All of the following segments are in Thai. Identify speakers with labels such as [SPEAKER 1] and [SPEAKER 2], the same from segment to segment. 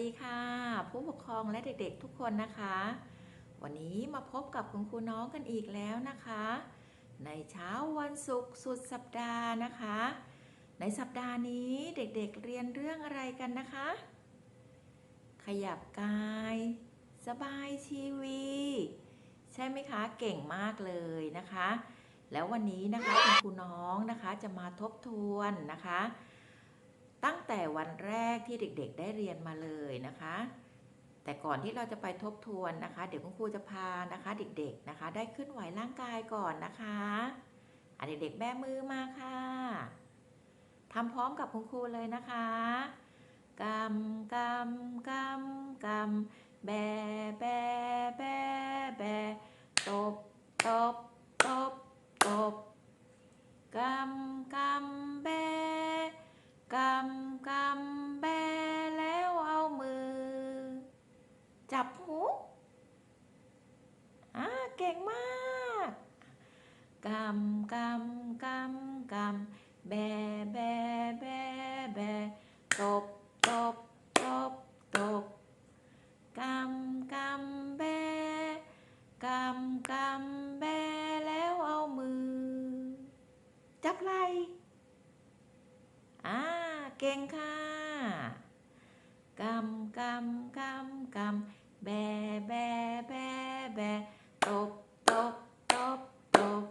[SPEAKER 1] ดีค่ะ ผู้ปกครองและเด็กๆทุกคนนะคะ วันนี้มาพบกับคุณครูน้องกันอีกแล้วนะคะ ในเช้าวันศุกร์สุดสัปดาห์นะคะ ในสัปดาห์นี้เด็กๆเรียนเรื่องอะไรกันนะคะ ขยับกาย สบายชีวีใช่ไหมคะเก่งมากเลยนะคะ แล้ววันนี้นะคะคุณครูน้องนะคะจะมาทบทวนนะคะ ตั้งแต่วันแรกที่เด็กๆได้เรียนมาเลยนะคะ แต่ก่อนที่เราจะไปทบทวนนะคะ เดี๋ยวคุณครูจะพานะคะ เด็กๆนะคะ ได้เคลื่อนไหวร่างกายก่อนนะคะอะเด็กๆแบมือมาค่ะทำพร้อมกับคุณครูเลยนะคะกำกำกำกำแบแบแบแบตบตบตบตบกำกำแบ กำกำแบแล้วเอามือ จับหูอ่าเก่งมากกำกำกำกำแบแบแบแบตบตบตบตบกำกำแบกำกำแบแล้วเอามือ จับไหล่ อ่าเก่งค่ะกำกำ กำกำแบแบแบแบตบตบตบตบ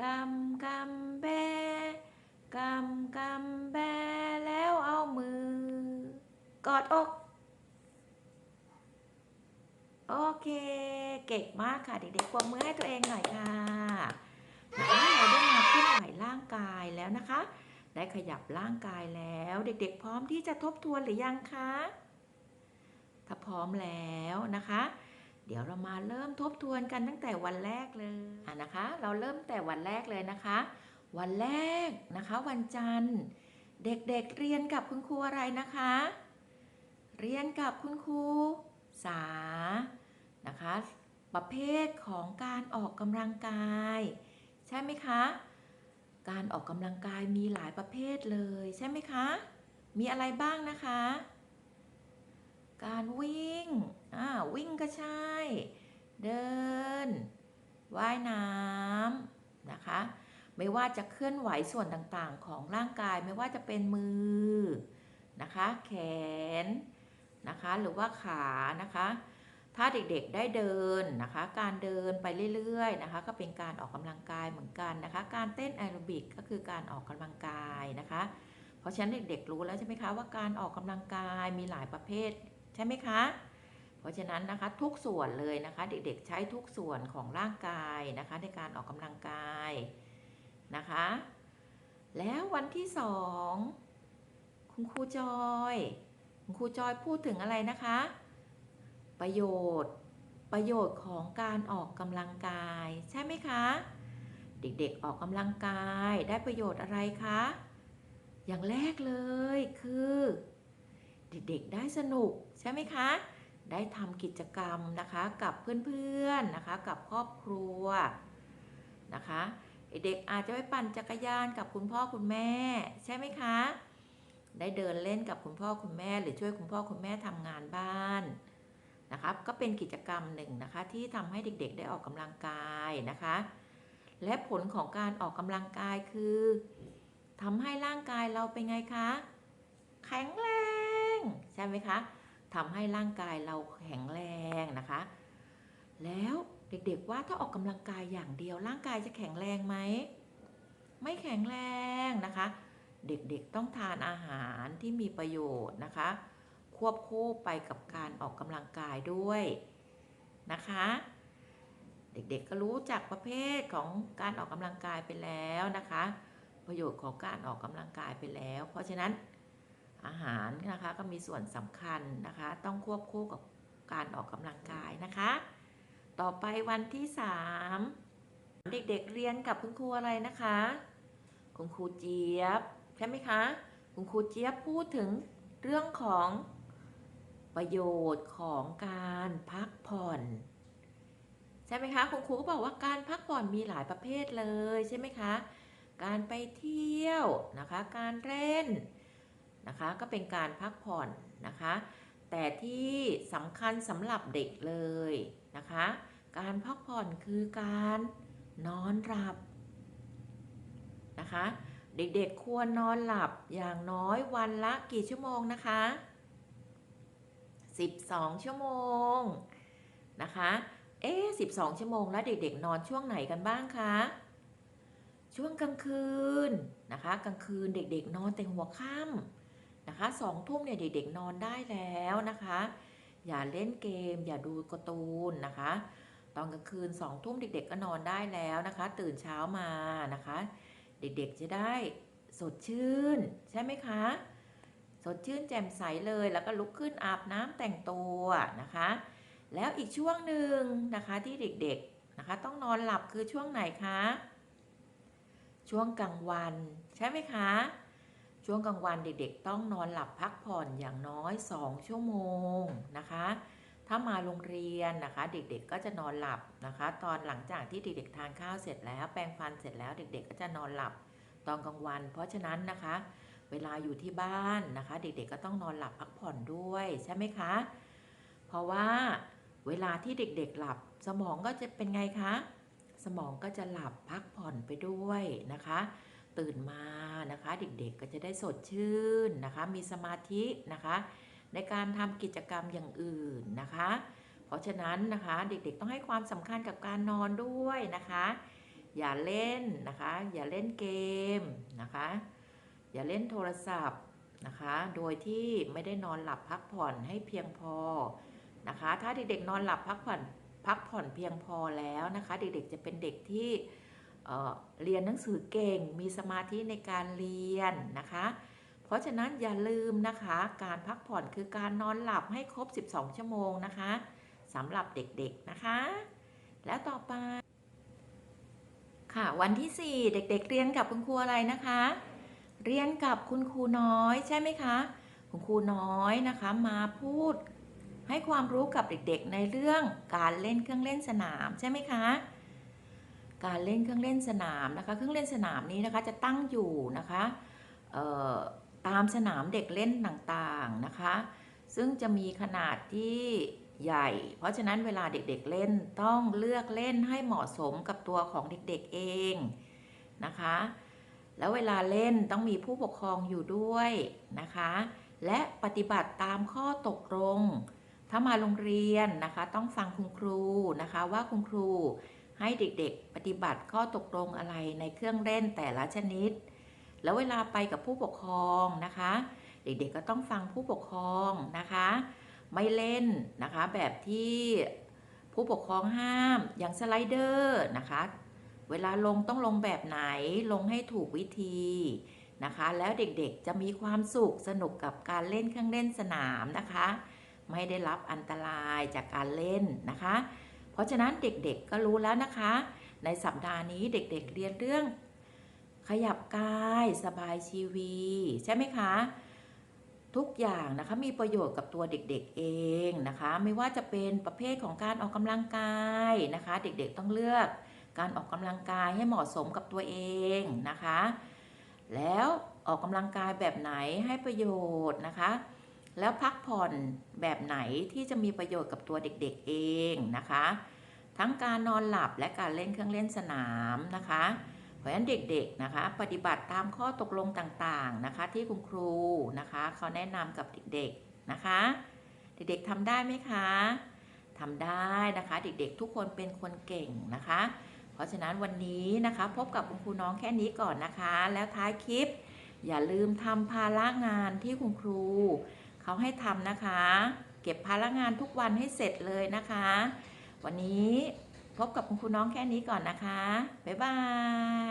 [SPEAKER 1] กำกำแบกำกำแบแล้วเอามือกอดอก โอเค เก่งมากค่ะเด็กๆปรบมือให้ตัวเองหน่อยค่ะเราได้มาเคลื่อนไหวร่างกายแล้วนะคะ ได้ขยับร่างกายแล้ว เด็กๆ พร้อมที่จะทบทวนหรือยังคะ ถ้าพร้อมแล้วนะคะ เดี๋ยวเรามาเริ่มทบทวนกันตั้งแต่วันแรกเลยอะนะคะ เราเริ่มแต่วันแรกเลยนะคะ วันแรกนะคะ วันจันทร์ เด็กๆเรียนกับคุณครูอะไรนะคะ เรียนกับคุณครูสานะคะ ประเภทของการออกกำลังกาย ใช่ไหมคะการออกกำลังกายมีหลายประเภทเลยใช่ไหมคะ มีอะไรบ้างนะคะ การวิ่งอ่าวิ่งก็ใช่ เดิน ว่ายน้ำนะคะ ไม่ว่าจะเคลื่อนไหวส่วนต่างๆ ของร่างกายไม่ว่าจะเป็นมือนะคะ แขนนะคะหรือว่าขานะคะ ถ้าเด็กๆได้เดินนะคะ การเดินไปเรื่อยๆนะคะ ก็เป็นการออกกำลังกายเหมือนกันนะคะ การเต้นแอโรบิกก็คือการออกกำลังกายนะคะ เพราะฉะนั้นเด็กๆรู้แล้วใช่ไหมคะว่าการออกกำลังกายมีหลายประเภท ช่ไหมคะ เพราะฉะนั้นนะคะทุกส่วนเลยนะคะ เด็กๆใช้ทุกส่วนของร่างกายนะคะ ในการออกกำลังกายนะคะ แล้ววันที่สองคุณครูจอย คุณครูจอยพูดถึงอะไรนะคะ ประโยชน์ประโยชน์ของการออกกำลังกาย ใช่ไหมคะ เด็กๆออกกำลังกายได้ประโยชน์อะไรคะ อย่างแรกเลยคือ เด็กๆได้สนุกใช่ไหมคะ ได้ทำกิจกรรมนะคะกับเพื่อนๆนะคะกับครอบครัวนะคะเด็กอาจจะไปปั่นจักรยานกับคุณพ่อคุณแม่ ใช่ไหมคะ ได้เดินเล่นกับคุณพ่อคุณแม่ หรือช่วยคุณพ่อคุณแม่ทำงานบ้านนะครับก็เป็นกิจกรรมหนึ่งนะคะที่ทำให้เด็กๆ ได้ออกกำลังกายนะคะ และผลของการออกกำลังกายคือทำให้ร่างกายเราเป็นไงคะ แข็งแรง ใช่ไหมคะทำให้ร่างกายเราแข็งแรงนะคะ แล้วเด็กๆว่าถ้าออกกำลังกายอย่างเดียวร่างกายจะแข็งแรงไหมไม่แข็งแรงนะคะ เด็กๆต้องทานอาหารที่มีประโยชน์นะคะ ควบคู่ไปกับการออกกำลังกายด้วยนะคะ เด็กๆก็รู้จักประเภทของการออกกำลังกายไปแล้วนะคะ ประโยชน์ของการออกกำลังกายไปแล้ว เพราะฉะนั้น อาหารนะคะก็มีส่วนสำคัญนะคะ ต้องควบคู่กับการออกกำลังกายนะคะ ต่อไปวันที่ 3 เด็กๆเรียนกับคุณครูอะไรนะคะ คุณครูเจี๊ยบใช่ไหมคะ คุณครูเจี๊ยบพูดถึงเรื่องของประโยชน์ของการพักผ่อน ใช่ไหมคะ คุณครูก็บอกว่าการพักผ่อนมีหลายประเภทเลยใช่ไหมคะ การไปเที่ยวนะคะ การเล่น นะคะ ก็เป็นการพักผ่อนนะคะ แต่ที่สำคัญสำหรับเด็กเลยนะคะ การพักผ่อนคือการนอนหลับนะคะ เด็กๆควรนอนหลับอย่างน้อยวันละกี่ชั่วโมงนะคะ 12 ชั่วโมงนะคะ เอ๊ะ12ชั่วโมงแล้วเด็กๆนอนช่วงไหนกันบ้างคะ ช่วงกลางคืนนะคะ กลางคืนเด็กๆนอนแต่หัวค่ำ นะคะสองทุ่มเนี่ยเด็กๆนอนได้แล้วนะคะ อย่าเล่นเกม อย่าดูการ์ตูนนะคะ ตอนกลางคืนสองทุ่มเด็ก ๆ ก็นอนได้แล้วนะคะ ตื่นเช้ามานะคะ เด็กๆจะได้สดชื่น ใช่ไหมคะ สดชื่นแจ่มใสเลยแล้วก็ลุกขึ้นอาบน้ำแต่งตัวนะคะ แล้วอีกช่วงหนึ่งนะคะที่เด็กๆนะคะ ต้องนอนหลับคือช่วงไหนคะช่วงกลางวันใช่ไหมคะ ช่วงกลางวันเด็กๆ ต้องนอนหลับพักผ่อนอย่างน้อย 2 ชั่วโมงนะคะ ถ้ามาโรงเรียนนะคะ เด็กๆก็จะนอนหลับนะคะ ตอนหลังจากที่เด็กๆทานข้าวเสร็จแล้ว แปรงฟันเสร็จแล้วเด็ก ๆ ก็จะนอนหลับตอนกลางวัน เพราะฉะนั้นนะคะ เวลาอยู่ที่บ้านนะคะ เด็กๆก็ต้องนอนหลับพักผ่อนด้วยใช่ไหมคะ เพราะว่าเวลาที่เด็กๆหลับสมองก็จะเป็นไงคะ สมองก็จะหลับพักผ่อนไปด้วยนะคะ ตื่นมานะคะ เด็กๆก็จะได้สดชื่นนะคะ มีสมาธินะคะ ในการทำกิจกรรมอย่างอื่นนะคะ เพราะฉะนั้นนะคะเด็กๆต้องให้ความสำคัญกับการนอนด้วยนะคะ อย่าเล่นนะคะ อย่าเล่นเกมนะคะ อย่าเล่นโทรศัพท์นะคะ โดยที่ไม่ได้นอนหลับพักผ่อนให้เพียงพอนะคะ ถ้าเด็กๆนอนหลับพักผ่อนพักผ่อนเพียงพอแล้วนะคะ เด็กๆจะเป็นเด็กที่ เเรียนหนังสือเก่งมีสมาธิในการเรียนนะคะ เพราะฉะนั้นอย่าลืมนะคะ การพักผ่อนคือการนอนหลับให้ครบ 12 ชั่วโมงนะคะสำหรับเด็กๆนะคะ แล้วต่อไป ค่ะวันที่ 4 เด็กๆ เรียนกับคุณครูอะไรนะคะ เรียนกับคุณครูน้อยใช่ไหมคะ คุณครูน้อยนะคะมาพูดให้ความรู้กับเด็กๆ ในเรื่องการเล่นเครื่องเล่นสนามใช่ไหมคะ การเล่นเครื่องเล่นสนามนะคะ เครื่องเล่นสนามนี้นะคะจะตั้งอยู่นะคะตามสนามเด็กเล่นต่างๆนะคะ ซึ่งจะมีขนาดที่ใหญ่ เพราะฉะนั้นเวลาเด็กๆเล่นต้องเลือกเล่นให้เหมาะสมกับตัวของเด็กๆเองนะคะ แล้วเวลาเล่นต้องมีผู้ปกครองอยู่ด้วยนะคะ และปฏิบัติตามข้อตกลง ถ้ามาโรงเรียนนะคะ ต้องฟังคุณครูนะคะว่าคุณครู ให้เด็กๆ ปฏิบัติข้อตกลงอะไรในเครื่องเล่นแต่ละชนิด แล้วเวลาไปกับผู้ปกครองนะคะ เด็กๆก็ต้องฟังผู้ปกครองนะคะ ไม่เล่นนะคะแบบที่ผู้ปกครองห้ามอย่างสไลเดอร์นะคะ เวลาลงต้องลงแบบไหนลงให้ถูกวิธีนะคะ แล้วเด็กๆจะมีความสุขสนุกกับการเล่นเครื่องเล่นสนามนะคะ ไม่ได้รับอันตรายจากการเล่นนะคะ ราะฉะนั้นเด็กๆก็รู้แล้วนะคะ ในสัปดาห์นี้เด็กๆเรียนเรื่อง ขยับกายสบายชีวีใช่ไหมคะ ทุกอย่างนะคะมีประโยชน์กับตัวเด็กๆเองนะคะ ไม่ว่าจะเป็นประเภทของการออกกำลังกายนะคะ เด็กๆต้องเลือกการออกกำลังกายให้เหมาะสมกับตัวเองนะคะ แล้วออกกำลังกายแบบไหนให้ประโยชน์นะคะ แล้วพักผ่อนแบบไหนที่จะมีประโยชน์กับตัวเด็กๆเองนะคะ ทั้งการนอนหลับและการเล่นเครื่องเล่นสนามนะคะ เพราะฉะนั้นเด็กๆนะคะ ปฏิบัติตามข้อตกลงต่างๆนะคะ ที่คุณครูนะคะเขาแนะนำกับเด็กๆนะคะ เด็กๆทำได้ไหมคะทำได้นะคะ เด็กๆทุกคนเป็นคนเก่งนะคะ เพราะฉะนั้นวันนี้นะคะ พบกับคุณครูน้องแค่นี้ก่อนนะคะ แล้วท้ายคลิป อย่าลืมทำภาระงานที่คุณครู เขาให้ทำนะคะ เก็บภาระงานทุกวันให้เสร็จเลยนะคะ วันนี้พบกับคุณครูน้องแค่นี้ก่อนนะคะ บ๊ายบา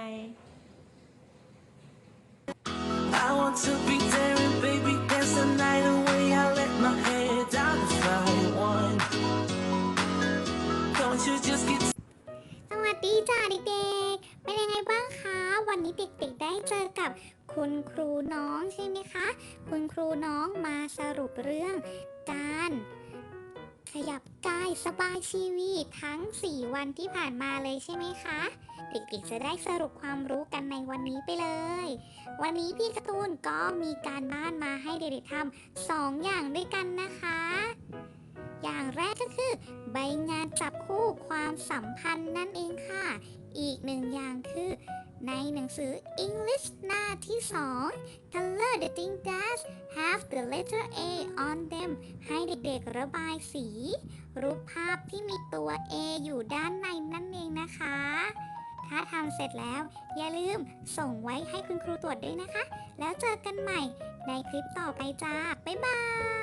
[SPEAKER 1] ย
[SPEAKER 2] I want to be daring, baby, dance the night away. I let my head down the right one. Don't you just get
[SPEAKER 3] สวัสดีจ้าเด็กๆ เป็นยังไงบ้างคะ วันนี้เด็กๆ ได้เจอกับ คุณครูน้องใช่ไหมคะ คุณครูน้องมาสรุปเรื่องการขยับกายสบายชีวิตทั้ง 4 วันที่ผ่านมาเลยใช่ไหมคะ เด็กๆจะได้สรุปความรู้กันในวันนี้ไปเลย วันนี้พี่การ์ตูนก็มีการบ้านมาให้เด็กๆทำสองอย่างด้วยกันนะคะ อย่างแรกก็คือ ใบงานจับคู่ความสัมพันธ์นั่นเองค่ะ อีกหนึ่งอย่างคือ ในหนังสือ English หน้าที่ 2 Color the thing that have the letter A on them ให้เด็กๆระบายสี รูปภาพที่มีตัว A อยู่ด้านในนั่นเองนะคะ ถ้าทำเสร็จแล้ว อย่าลืมส่งไว้ให้คุณครูตรวจด้วยนะคะ แล้วเจอกันใหม่ในคลิปต่อไปจ้า บ๊ายบาย